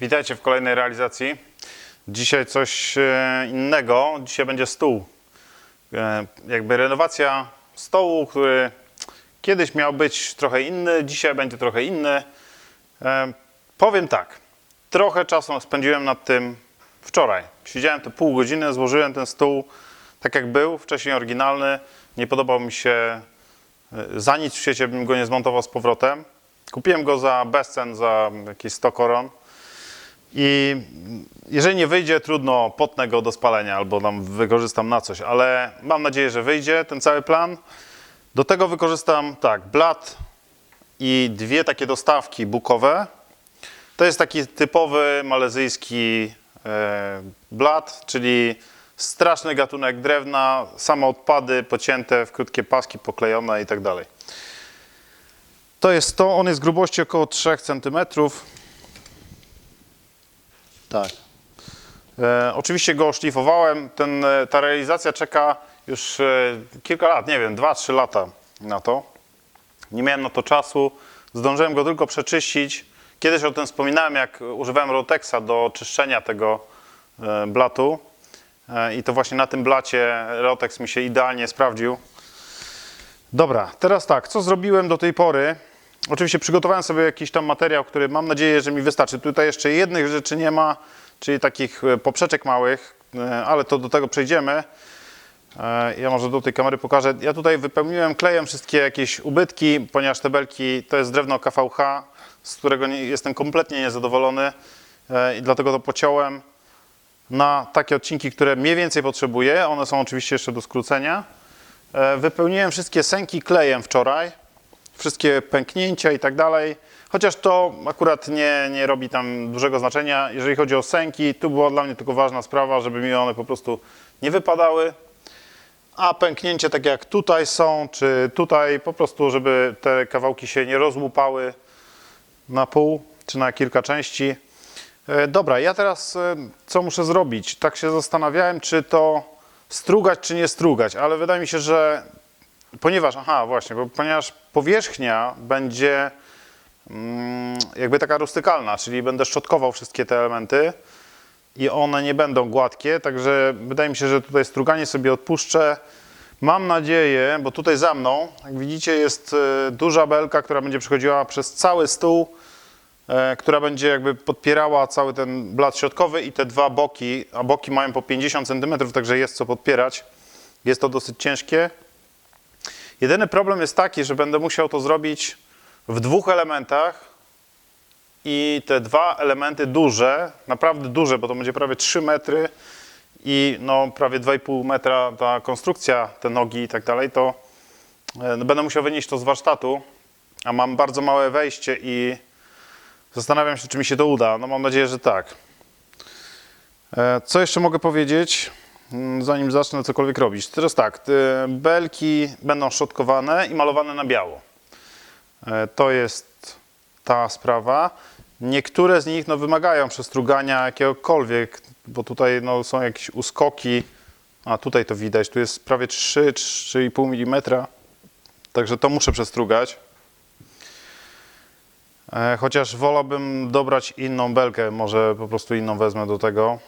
Witajcie w kolejnej realizacji. Dzisiaj coś e, innego. Dzisiaj będzie stół. E, Jakby renowacja stołu, który kiedyś miał być trochę inny, dzisiaj będzie trochę inny. E, Powiem tak. Trochę czasu spędziłem nad tym wczoraj. Siedziałem tu pół godziny, złożyłem ten stół tak jak był, wcześniej oryginalny. Nie podobał mi się za nic w świecie bym go nie zmontował z powrotem. Kupiłem go za bezcen, za jakieś 100 koron. I jeżeli nie wyjdzie, trudno, potnę go do spalenia albo tam wykorzystam na coś, ale mam nadzieję, że wyjdzie ten cały plan. Do tego wykorzystam tak, blat i dwie takie dostawki bukowe. To jest taki typowy malezyjski e, blat, czyli straszny gatunek drewna, same odpady pocięte w krótkie paski, poklejone i tak dalej. To jest to, on jest grubości około 3 cm. Tak. E, oczywiście go oszlifowałem. Ten, e, ta realizacja czeka już e, kilka lat, nie wiem, 2-3 lata na to. Nie miałem na to czasu. Zdążyłem go tylko przeczyścić. Kiedyś o tym wspominałem, jak używałem Rotexa do czyszczenia tego e, blatu. E, I to właśnie na tym blacie Rotex mi się idealnie sprawdził. Dobra, teraz tak, co zrobiłem do tej pory? Oczywiście przygotowałem sobie jakiś tam materiał, który mam nadzieję, że mi wystarczy. Tutaj jeszcze jednych rzeczy nie ma, czyli takich e, poprzeczek małych, e, ale to do tego przejdziemy. E, Ja może do tej kamery pokażę. Ja tutaj wypełniłem klejem wszystkie jakieś ubytki, ponieważ te belki to jest drewno KVH, z którego nie, jestem kompletnie niezadowolony i dlatego to pociąłem na takie odcinki, które mniej więcej potrzebuję. One są oczywiście jeszcze do skrócenia. Wypełniłem wszystkie sęki klejem wczoraj, wszystkie pęknięcia i tak dalej. Chociaż to akurat nie, nie robi tam dużego znaczenia. Jeżeli chodzi o sęki, tu była dla mnie tylko ważna sprawa, żeby mi one po prostu nie wypadały. A pęknięcie tak jak tutaj są, czy tutaj, po prostu, żeby te kawałki się nie rozłupały na pół, czy na kilka części. E, Dobra, ja teraz e, co muszę zrobić? Tak się zastanawiałem, czy to strugać, czy nie strugać, ale wydaje mi się, że ponieważ, aha, właśnie, bo ponieważ powierzchnia będzie mm, jakby taka rustykalna, czyli będę szczotkował wszystkie te elementy i one nie będą gładkie, także wydaje mi się, że tutaj struganie sobie odpuszczę. Mam nadzieję, bo tutaj za mną, jak widzicie, jest e, duża belka, która będzie przechodziła przez cały stół, e, która będzie jakby podpierała cały ten blat środkowy i te dwa boki, a boki mają po 50 cm, także jest co podpierać. Jest to dosyć ciężkie. Jedyny problem jest taki, że będę musiał to zrobić w dwóch elementach i te dwa elementy duże, naprawdę duże, bo to będzie prawie 3 metry i no prawie 2,5 metra ta konstrukcja, te nogi i tak dalej, to e, no, będę musiał wynieść to z warsztatu, a mam bardzo małe wejście i zastanawiam się, czy mi się to uda. No mam nadzieję, że tak. E, Co jeszcze mogę powiedzieć, zanim zacznę cokolwiek robić? Teraz tak, te belki będą szczotkowane i malowane na biało. E, To jest ta sprawa. Niektóre z nich no, wymagają przestrugania jakiegokolwiek, bo tutaj no, są jakieś uskoki. A tutaj to widać, tu jest prawie 3-3,5 mm. Także to muszę przestrugać. E, Chociaż wolałbym dobrać inną belkę, może po prostu inną wezmę do tego.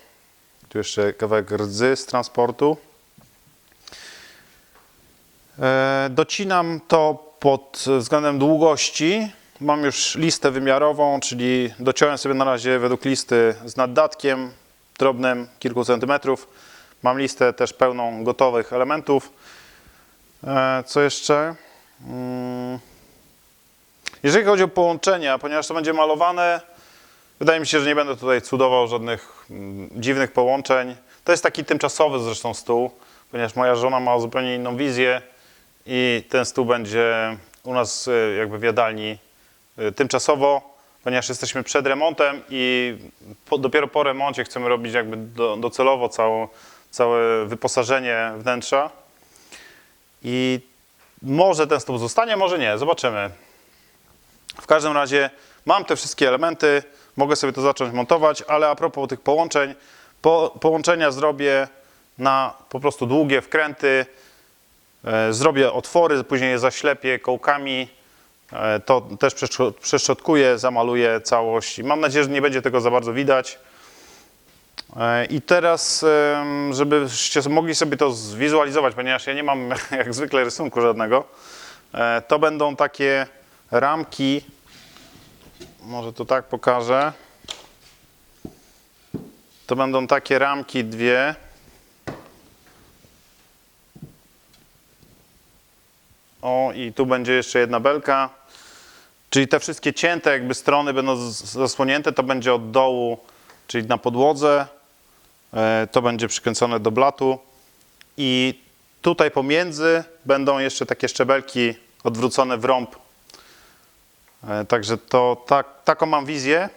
Tu jeszcze kawałek rdzy z transportu. E, Docinam to pod względem długości. Mam już listę wymiarową, czyli dociąłem sobie na razie według listy z naddatkiem drobnym, kilku centymetrów. Mam listę też pełną gotowych elementów. E, Co jeszcze? Mm. Jeżeli chodzi o połączenia, ponieważ to będzie malowane, wydaje mi się, że nie będę tutaj cudował żadnych mm, dziwnych połączeń. To jest taki tymczasowy zresztą stół, ponieważ moja żona ma zupełnie inną wizję i ten stół będzie u nas y, jakby w jadalni y, tymczasowo, ponieważ jesteśmy przed remontem i po, dopiero po remoncie chcemy robić jakby do, docelowo całą, całe wyposażenie wnętrza. I może ten stół zostanie, może nie, zobaczymy. W każdym razie mam te wszystkie elementy, mogę sobie to zacząć montować, ale a propos tych połączeń, po, połączenia zrobię na po prostu długie wkręty, e, zrobię otwory, później je zaślepię kołkami, E, To też przeszczo- przeszczotkuję, zamaluję całość mam nadzieję, że nie będzie tego za bardzo widać. E, I teraz, em, żebyście mogli sobie to zwizualizować, ponieważ ja nie mam jak zwykle rysunku żadnego, e, to będą takie ramki, może to tak pokażę. To będą takie ramki dwie. O, i tu będzie jeszcze jedna belka. Czyli te wszystkie cięte jakby strony będą zasłonięte, to będzie od dołu, czyli na podłodze. E, To będzie przykręcone do blatu. I tutaj pomiędzy będą jeszcze takie szczebelki odwrócone w rąb. E, Także to tak, taką mam wizję.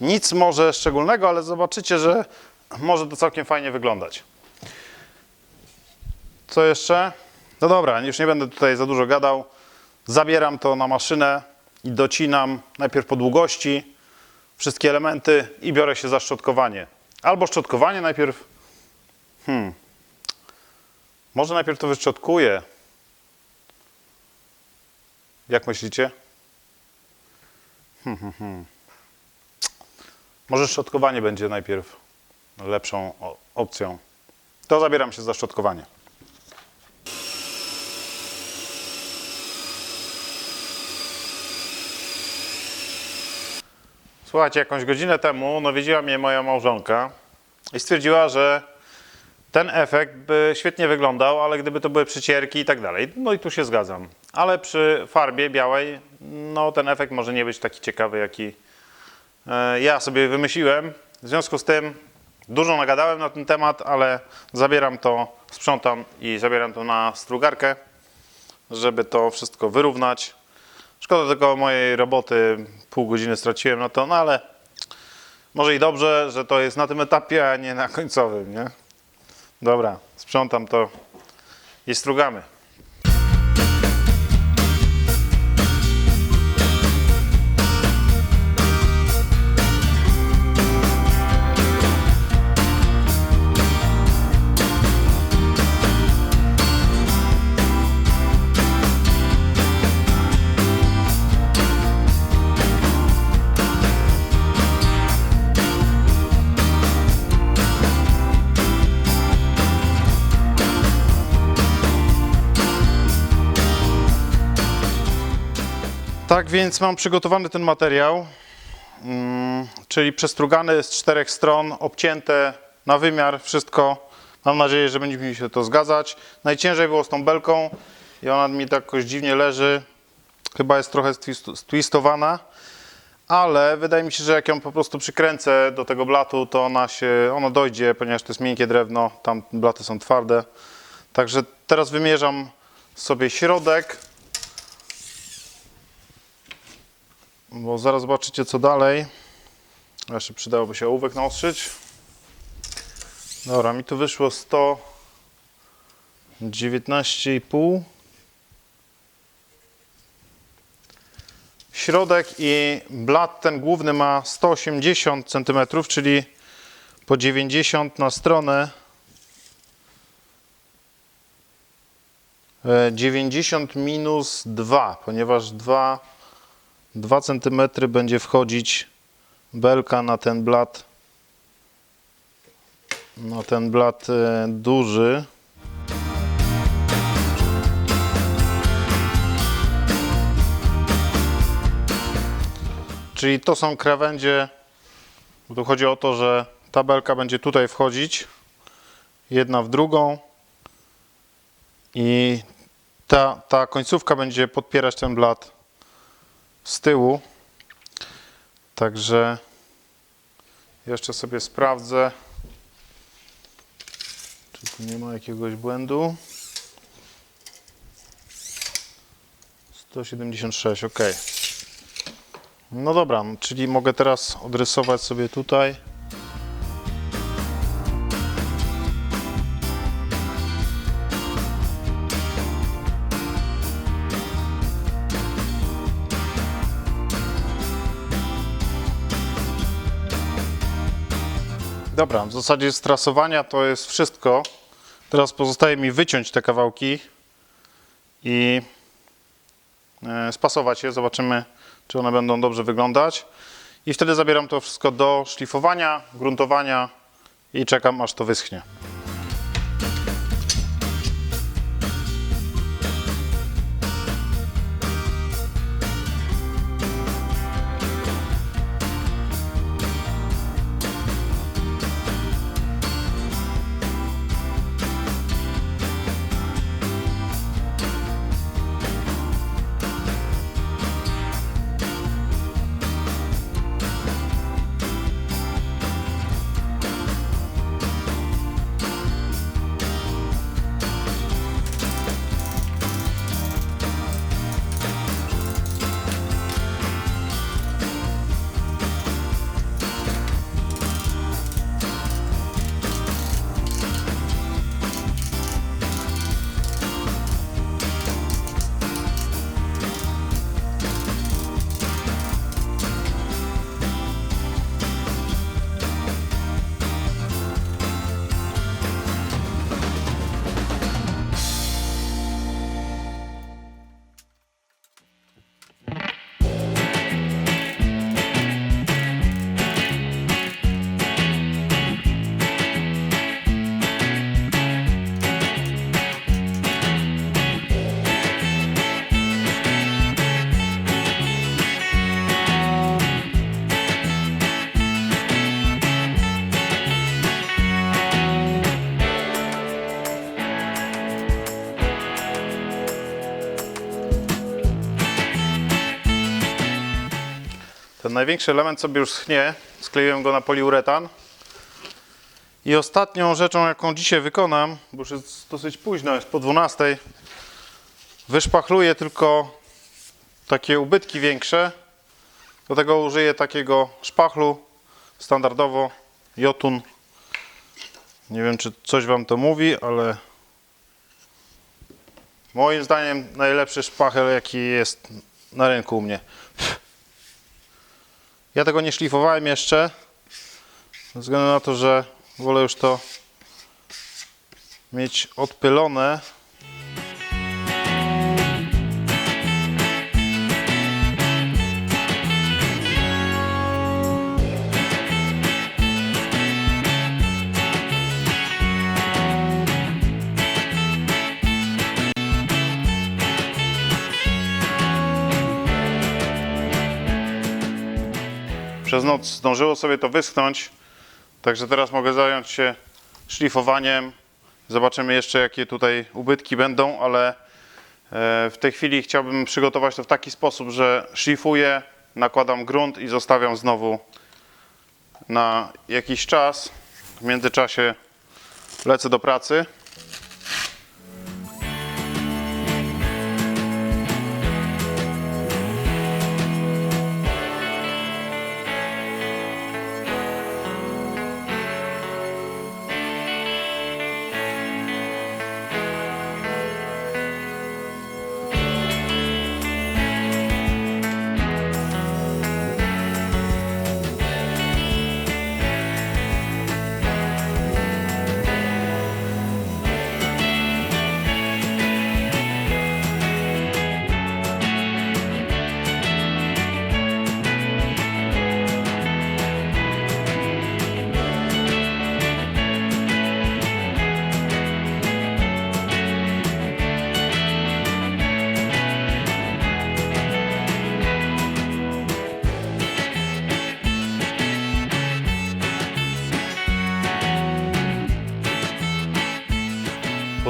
Nic może szczególnego, ale zobaczycie, że może to całkiem fajnie wyglądać. Co jeszcze? No dobra, już nie będę tutaj za dużo gadał. Zabieram to na maszynę i docinam najpierw po długości wszystkie elementy i biorę się za szczotkowanie. Albo szczotkowanie najpierw. Hmm. Może najpierw to wyszczotkuję. Jak myślicie? Hmm, hmm, hmm. Może szczotkowanie będzie najpierw lepszą opcją. To zabieram się za szczotkowanie. Słuchajcie, jakąś godzinę temu nawiedziła mnie moja małżonka i stwierdziła, że ten efekt by świetnie wyglądał, ale gdyby to były przycierki i tak dalej. No i tu się zgadzam. Ale przy farbie białej, no ten efekt może nie być taki ciekawy, jaki e, ja sobie wymyśliłem. W związku z tym dużo nagadałem na ten temat, ale zabieram to, sprzątam i zabieram to na strugarkę, żeby to wszystko wyrównać. Szkoda tylko mojej roboty, pół godziny straciłem na to, no ale może i dobrze, że to jest na tym etapie, a nie na końcowym, nie? Dobra, sprzątam to i strugamy. Tak więc mam przygotowany ten materiał, mm, czyli przestrugany z czterech stron, obcięte na wymiar, wszystko. Mam nadzieję, że będzie mi się to zgadzać. Najciężej było z tą belką i ona mi tak jakoś dziwnie leży. Chyba jest trochę stwist- stwistowana, ale wydaje mi się, że jak ją po prostu przykręcę do tego blatu, to ona się, ono dojdzie, ponieważ to jest miękkie drewno, tam blaty są twarde. Także teraz wymierzam sobie środek. Bo zaraz zobaczycie co dalej. Jeszcze przydałoby się ołówek naostrzyć. Dobra, mi tu wyszło 119,5. Środek i blat ten główny ma 180 cm, czyli po 90 na stronę. E, 90 minus 2, ponieważ 2 2 cm będzie wchodzić belka na ten blat. Na ten blat e, duży. Czyli to są krawędzie, bo tu chodzi o to, że ta belka będzie tutaj wchodzić, jedna w drugą. I ta, ta końcówka będzie podpierać ten blat z tyłu. Także jeszcze sobie sprawdzę, czy tu nie ma jakiegoś błędu. 176, ok. No dobra, czyli mogę teraz odrysować sobie tutaj. Zasadzie z trasowania to jest wszystko. Teraz pozostaje mi wyciąć te kawałki i e, spasować je, zobaczymy, czy one będą dobrze wyglądać. I wtedy zabieram to wszystko do szlifowania, gruntowania i czekam, aż to wyschnie. Największy element sobie już schnie. Skleiłem go na poliuretan. I ostatnią rzeczą, jaką dzisiaj wykonam, bo już jest dosyć późno, jest po 12, wyszpachluję tylko takie ubytki większe. Do tego użyję takiego szpachlu standardowo Jotun. Nie wiem, czy coś Wam to mówi, ale moim zdaniem najlepszy szpachel, jaki jest na rynku u mnie. Ja tego nie szlifowałem jeszcze, ze względu na to, że wolę już to mieć odpylone. Przez noc zdążyło sobie to wyschnąć, także teraz mogę zająć się szlifowaniem. Zobaczymy jeszcze, jakie tutaj ubytki będą, ale e, w tej chwili chciałbym przygotować to w taki sposób, że szlifuję, nakładam grunt i zostawiam znowu na jakiś czas. W międzyczasie lecę do pracy.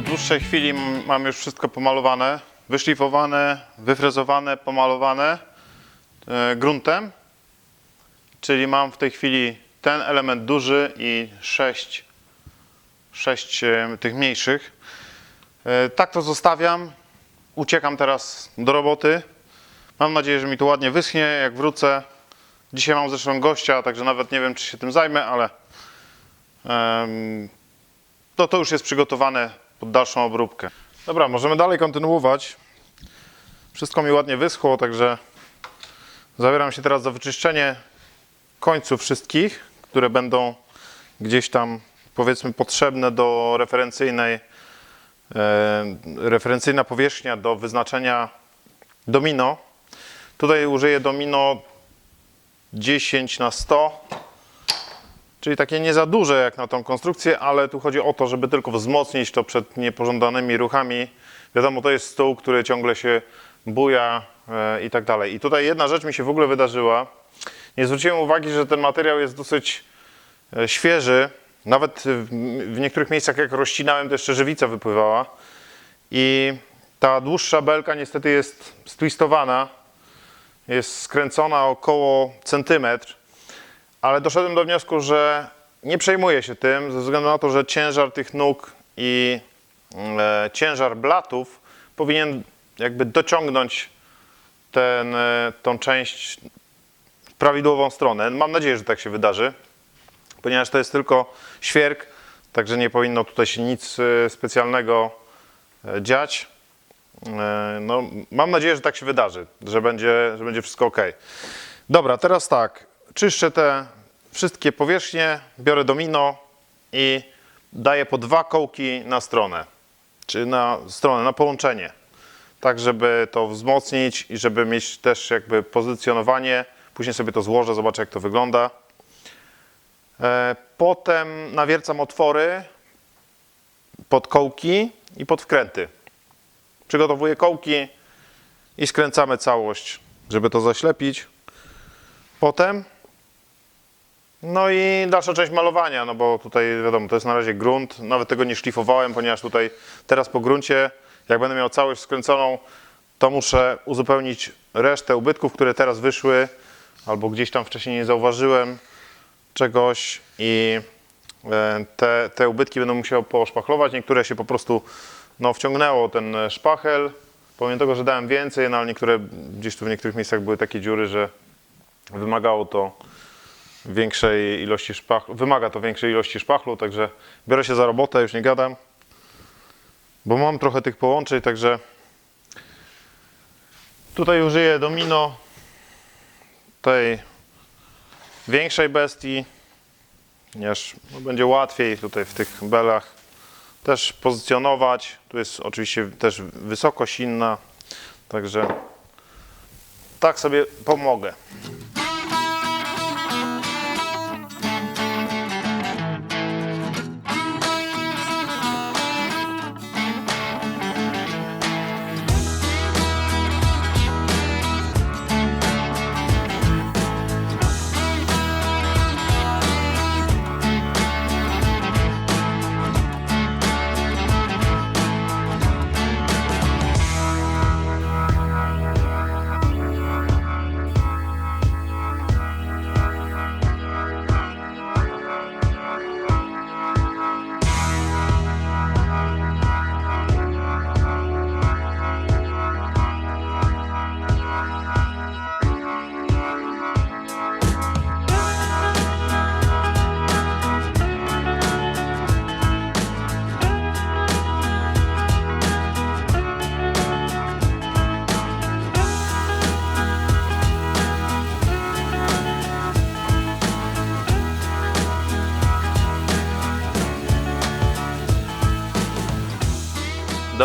Dłuższej chwili mam już wszystko pomalowane, wyszlifowane, wyfrezowane, pomalowane e, gruntem. Czyli mam w tej chwili ten element duży i sześć, sześć e, tych mniejszych. E, Tak to zostawiam. Uciekam teraz do roboty. Mam nadzieję, że mi to ładnie wyschnie, jak wrócę. Dzisiaj mam zresztą gościa, także nawet nie wiem, czy się tym zajmę, ale to, to już jest przygotowane pod dalszą obróbkę. Dobra, możemy dalej kontynuować. Wszystko mi ładnie wyschło, także zabieram się teraz za wyczyszczenie końców wszystkich, które będą gdzieś tam powiedzmy potrzebne do referencyjnej, e, referencyjna powierzchnia do wyznaczenia domino. Tutaj użyję domino 10 na 100 Czyli takie nie za duże jak na tą konstrukcję, ale tu chodzi o to, żeby tylko wzmocnić to przed niepożądanymi ruchami. Wiadomo, to jest stół, który ciągle się buja e, i tak dalej. I tutaj jedna rzecz mi się w ogóle wydarzyła. Nie zwróciłem uwagi, że ten materiał jest dosyć e, świeży. Nawet w, niektórych miejscach, jak rozcinałem, to jeszcze żywica wypływała. I ta dłuższa belka niestety jest stwistowana. Jest skręcona około centymetr ale doszedłem do wniosku, że nie przejmuję się tym, ze względu na to, że ciężar tych nóg i e, ciężar blatów powinien jakby dociągnąć ten, e, tą część w prawidłową stronę. Mam nadzieję, że tak się wydarzy, ponieważ to jest tylko świerk, także nie powinno tutaj się nic e, specjalnego e, dziać. E, No, mam nadzieję, że tak się wydarzy, że będzie, że będzie wszystko ok. Dobra, teraz tak. Czyszczę te wszystkie powierzchnie, biorę domino i daję po dwa kołki na stronę, czy na stronę, na połączenie. Tak, żeby to wzmocnić i żeby mieć też jakby pozycjonowanie. Później sobie to złożę, zobaczę jak to wygląda. E, Potem nawiercam otwory pod kołki i pod wkręty. Przygotowuję kołki i skręcamy całość, żeby to zaślepić. Potem no i dalsza część malowania, no bo tutaj wiadomo, to jest na razie grunt. Nawet tego nie szlifowałem, ponieważ tutaj teraz po gruncie, jak będę miał całość skręconą, to muszę uzupełnić resztę ubytków, które teraz wyszły, albo gdzieś tam wcześniej nie zauważyłem czegoś i e, te, te ubytki będę musiał poszpachlować. Niektóre się po prostu no, wciągnęło ten szpachel. Pomimo tego, że dałem więcej, no ale niektóre gdzieś tu w niektórych miejscach były takie dziury, że wymagało to większej ilości szpachlu, wymaga to większej ilości szpachlu, także biorę się za robotę, już nie gadam, bo mam trochę tych połączeń, także tutaj użyję domino tej większej bestii, ponieważ no, będzie łatwiej tutaj w tych belach też pozycjonować. Tu jest oczywiście też wysokość inna, także tak sobie pomogę.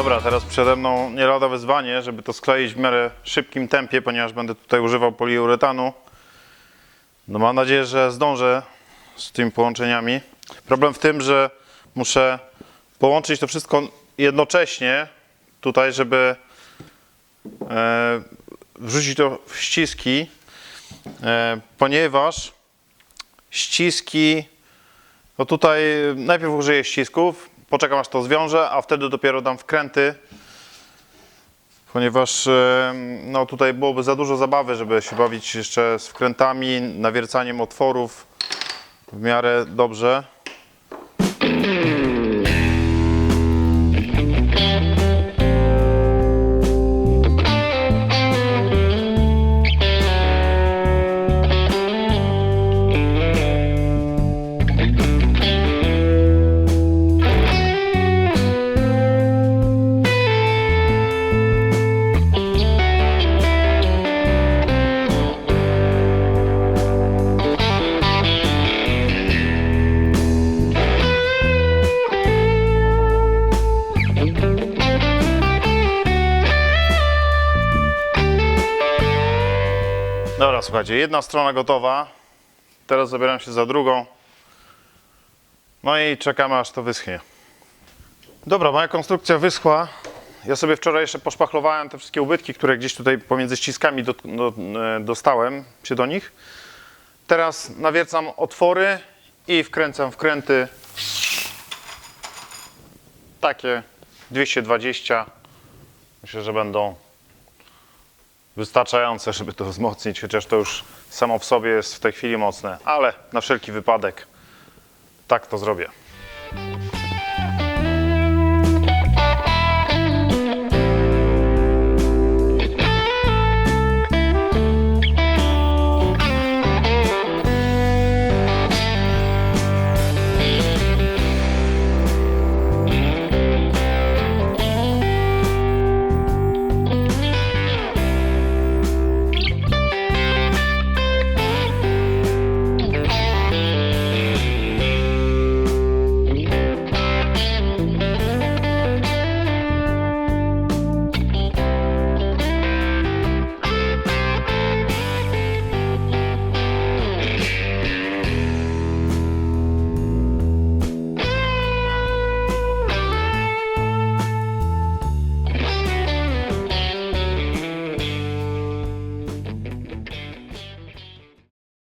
Dobra, teraz przede mną nie lada wyzwanie, żeby to skleić w miarę szybkim tempie, ponieważ będę tutaj używał poliuretanu. No mam nadzieję, że zdążę z tymi połączeniami. Problem w tym, że muszę połączyć to wszystko jednocześnie tutaj, żeby e, wrzucić to w ściski, e, ponieważ ściski, no tutaj najpierw użyję ścisków, poczekam aż to zwiążę, a wtedy dopiero dam wkręty, ponieważ e, no, tutaj byłoby za dużo zabawy, żeby się bawić jeszcze z wkrętami, nawiercaniem otworów w miarę dobrze. Jedna strona gotowa. Teraz zabieram się za drugą. No i czekamy aż to wyschnie. Dobra, moja konstrukcja wyschła. Ja sobie wczoraj jeszcze poszpachlowałem te wszystkie ubytki, które gdzieś tutaj pomiędzy ściskami do, do, e, dostałem się do nich. Teraz nawiercam otwory i wkręcam wkręty takie 220. Myślę, że będą wystarczające, żeby to wzmocnić, chociaż to już samo w sobie jest w tej chwili mocne, ale na wszelki wypadek tak to zrobię.